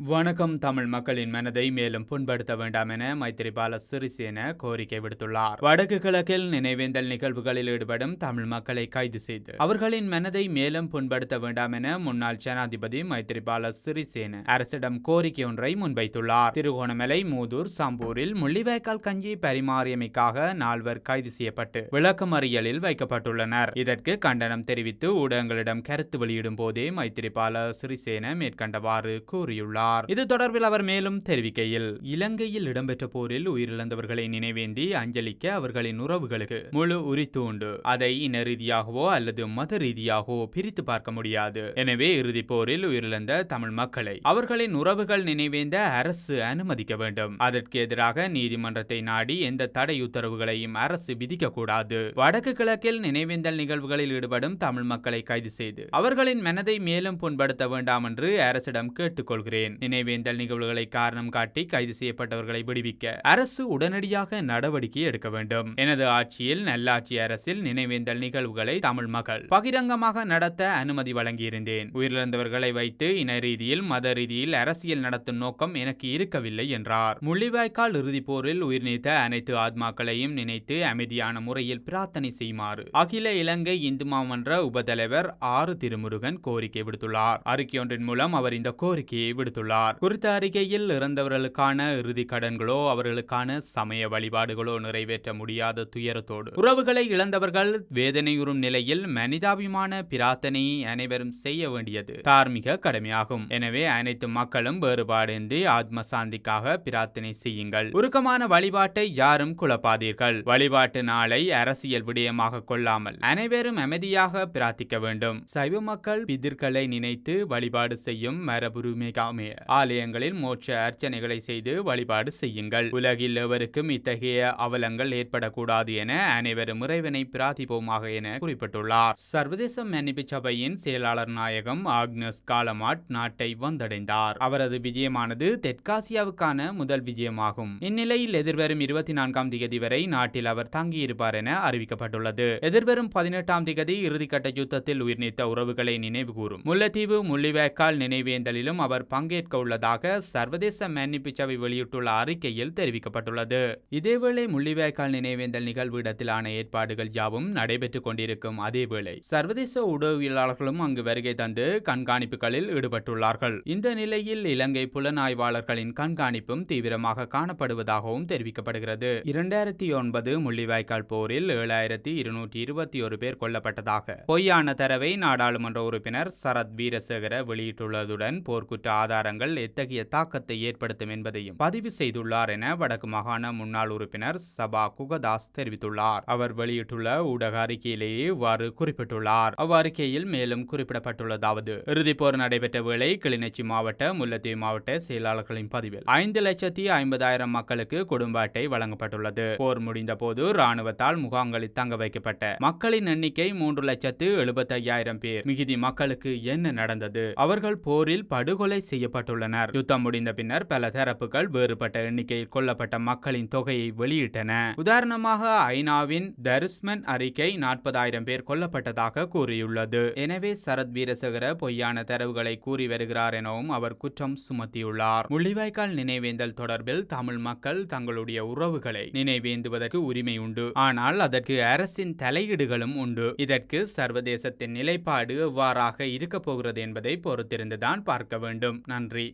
வணக்கம் தமிழ் மக்களின் மனதை மேலும் புண்படுத்த வேண்டாம் என மைத்திரிபால சிறிசேன கோரிக்கை விடுத்துள்ளார். வடக்கு கிழக்கில் நினைவேந்தல் நிகழ்வுகளில் ஈடுபடும் தமிழ் மக்களை கைது செய்து அவர்களின் மனதை மேலும் புண்படுத்த வேண்டாம் என முன்னாள் ஜனாதிபதி மைத்திரிபால சிறிசேன அரசிடம் கோரிக்கை ஒன்றை முன்வைத்துள்ளார். திருகோணமலை மூதூர் சம்பூரில் முள்ளிவாய்க்கால் கஞ்சி பரிமாறியமைக்காக நால்வர் கைது செய்யப்பட்டு விளக்கமறியலில் வைக்கப்பட்டுள்ளனர். இதற்கு கண்டனம் தெரிவித்து ஊடகங்களிடம் கருத்து வெளியிடும் போதே மைத்திரிபால சிறிசேன மேற்கண்டவாறு கூறியுள்ளார். கூறியுள்ளார் இது தொடர்பில் அவர் மேலும் தெரிவிக்கையில் இலங்கையில் இடம்பெற்ற போரில் உயிரிழந்தவர்களை நினைவேந்தி அஞ்சலிக்க அவர்களின் உறவுகளுக்கு முழு உரித்து உண்டு அதை இன ரீதியாகவோ அல்லது மத ரீதியாகவோ பிரித்து பார்க்க முடியாது. எனவே இறுதி போரில் உயிரிழந்த தமிழ் மக்களை அவர்களின் உறவுகள் நினைவேந்த அரசு அனுமதிக்க வேண்டும். அதற்கு எதிராக நீதிமன்றத்தை நாடி எந்த தடை உத்தரவுகளையும் அரசு விதிக்க கூடாது. வடக்கு கிழக்கில் நினைவேந்தல் நிகழ்வுகளில் ஈடுபடும் தமிழ் மக்களை கைது செய்து அவர்களின் மனதை மேலும் புண்படுத்த வேண்டாம் என்று அரசிடம் கேட்டுக்கொள்கிறேன். நினைவேந்தல் நிகழ்வுகளை காரணம் காட்டி கைது செய்யப்பட்டவர்களை விடுவிக்க அரசு உடனடியாக நடவடிக்கை எடுக்க வேண்டும். எனது ஆட்சியில் நல்லாட்சி அரசில் நினைவேந்தல் நிகழ்வுகளை தமிழ் மக்கள் பகிரங்கமாக நடத்த அனுமதி வழங்கியிருந்தேன். உயிரிழந்தவர்களை வைத்து இன ரீதியில் மத ரீதியில் அரசியல் நடத்தும் நோக்கம் எனக்கு இருக்கவில்லை என்றார். முள்ளிவாய்க்கால் இறுதிப் போரில் உயிர் நீத்த அனைத்து ஆத்மாக்களையும் நினைத்து அமைதியான முறையில் பிரார்த்தனை செய்யுமாறு அகில இலங்கை இந்து மாமன்ற உபதலைவர் ஆறு திருமுருகன் கோரிக்கை விடுத்துள்ளார். அறிக்கையொன்றின் மூலம் அவர் இந்த கோரிக்கையை விடுத்துள்ளார். குறித்த அறிக்கையில் இறந்தவர்களுக்கான இறுதி கடன்களோ அவர்களுக்கான சமய வழிபாடுகளோ நிறைவேற்ற முடியாத துயரத்தோடு. உறவுகளை இழந்தவர்கள் வேதனையுறும் நிலையில் மனிதாபிமான பிரார்த்தனை அனைவரும் செய்ய வேண்டியது தார்மீக கடமையாகும். எனவே அனைத்து மக்களும் வேறுபாடின்றி ஆத்ம சாந்திக்காக பிரார்த்தனை செய்யுங்கள். உருக்கமான வழிபாட்டை யாரும் குழப்பாதீர்கள். வழிபாட்டு நாளை அரசியல் விடயமாக கொள்ளாமல் அனைவரும் அமைதியாக பிரார்த்திக்க வேண்டும். சைவ மக்கள் பிதிர்களை நினைத்து வழிபாடு செய்யும் மரபுரிமைகாமே ஆலயங்களில் மோட்ச அர்ச்சனைகளை செய்து வழிபாடு செய்யுங்கள். உலகில் எவருக்கும் இத்தகைய அவலங்கள் ஏற்படக்கூடாது என அனைவரும் இறைவனை பிரார்த்திப்போமாக என குறிப்பிட்டுள்ளார். சர்வதேச மன்னிப்பு சபையின் செயலாளர் நாயகம் ஆக்னஸ் காலமாட் நாட்டை வந்தடைந்தார். அவரது விஜயமானது தெற்காசியாவுக்கான முதல் விஜயமாகும். இந்நிலையில் எதிர்வரும் இருபத்தி நான்காம் திகதி வரை நாட்டில் அவர் தங்கியிருப்பார் என அறிவிக்கப்பட்டுள்ளது. எதிர்வரும் பதினெட்டாம் திகதி இறுதிக்கட்ட யுத்தத்தில் உயிர் நீத்த உறவுகளை நினைவுகூரும் முல்லைத்தீவு முள்ளிவாய்க்கால் நினைவேந்தலிலும் அவர் பங்கேற்க கேட்க உள்ளதாக சர்வதேச மன்னிப்பு சபை வெளியிட்டுள்ள அறிக்கையில் தெரிவிக்கப்பட்டுள்ளது. இதேவேளை முள்ளிவாய்க்கால் நினைவேந்தல் நிகழ்வு இடத்திலான ஏற்பாடுகள் யாவும் நடைபெற்றுக் கொண்டிருக்கும் அதேவேளை சர்வதேச உடவியலாளர்களும் அங்கு வருகை தந்து கண்காணிப்புகளில் ஈடுபட்டுள்ளார்கள். இந்த நிலையில் இலங்கை புலனாய்வாளர்களின் கண்காணிப்பும் தீவிரமாக காணப்படுவதாகவும் தெரிவிக்கப்படுகிறது. இரண்டாயிரத்தி ஒன்பது முள்ளிவாய்க்கால் போரில் ஏழாயிரத்தி இருநூற்றி இருபத்தி ஒரு பேர் கொல்லப்பட்டதாக பொய்யான தரவை நாடாளுமன்ற உறுப்பினர் சரத் வீரசேகர வெளியிட்டுள்ளதுடன் போர்க்குற்ற ஆதாரங்கள் எத்தகைய தாக்கத்தை ஏற்படுத்தும் என்பதையும் பதிவு செய்துள்ளார் என வடக்கு மாகாண முன்னாள் உறுப்பினர் சபா குகதாஸ் தெரிவித்துள்ளார். அவர் வெளியிட்டுள்ள ஊடக அறிக்கையிலேயே இவ்வாறு குறிப்பிட்டுள்ளார். அவ்வறிக்கையில் மேலும் குறிப்பிடப்பட்டுள்ளதாவது இறுதிப்போர் நடைபெற்ற வேளை கிளிநொச்சி மாவட்ட முல்லத்தீவு மாவட்ட செயலாளர்களின் பதிவில் ஐந்து லட்சத்தி ஐம்பதாயிரம் மக்களுக்கு குடும்ப அட்டை வழங்கப்பட்டுள்ளது. போர் முடிந்த போது ராணுவத்தால் முகாம்களில் தங்க வைக்கப்பட்ட மக்களின் எண்ணிக்கை மூன்று லட்சத்து எழுபத்தி ஐயாயிரம் பேர். மிகுதி மக்களுக்கு என்ன நடந்தது? அவர்கள் போரில் படுகொலை செய்யப்பட்டுள்ளனர் யுத்தம் முடிந்த பின்னர் பல தரப்புகள் வேறுபட்ட எண்ணிக்கையில் கொல்லப்பட்ட மக்களின் தொகையை வெளியிட்டன. உதாரணமாக ஐநாவின் தருஸ்மன் அறிக்கை நாற்பதாயிரம் பேர் கொல்லப்பட்டதாக கூறியுள்ளது. எனவே சரத் வீரசகர பொய்யான தரவுகளை கூறி வருகிறார் எனவும் அவர் குற்றம் சுமத்தியுள்ளார். முள்ளிவாய்க்கால் நினைவேந்தல் தொடர்பில் தமிழ் மக்கள் தங்களுடைய உறவுகளை நினைவேந்துவதற்கு உரிமை உண்டு. ஆனால் அதற்கு அரசின் தலையீடுகளும் உண்டு. இதற்கு சர்வதேசத்தின் நிலைப்பாடு எவ்வாறாக இருக்கப் போகிறது என்பதை பொறுத்திருந்துதான் பார்க்க வேண்டும். நன்றி. நன்றி.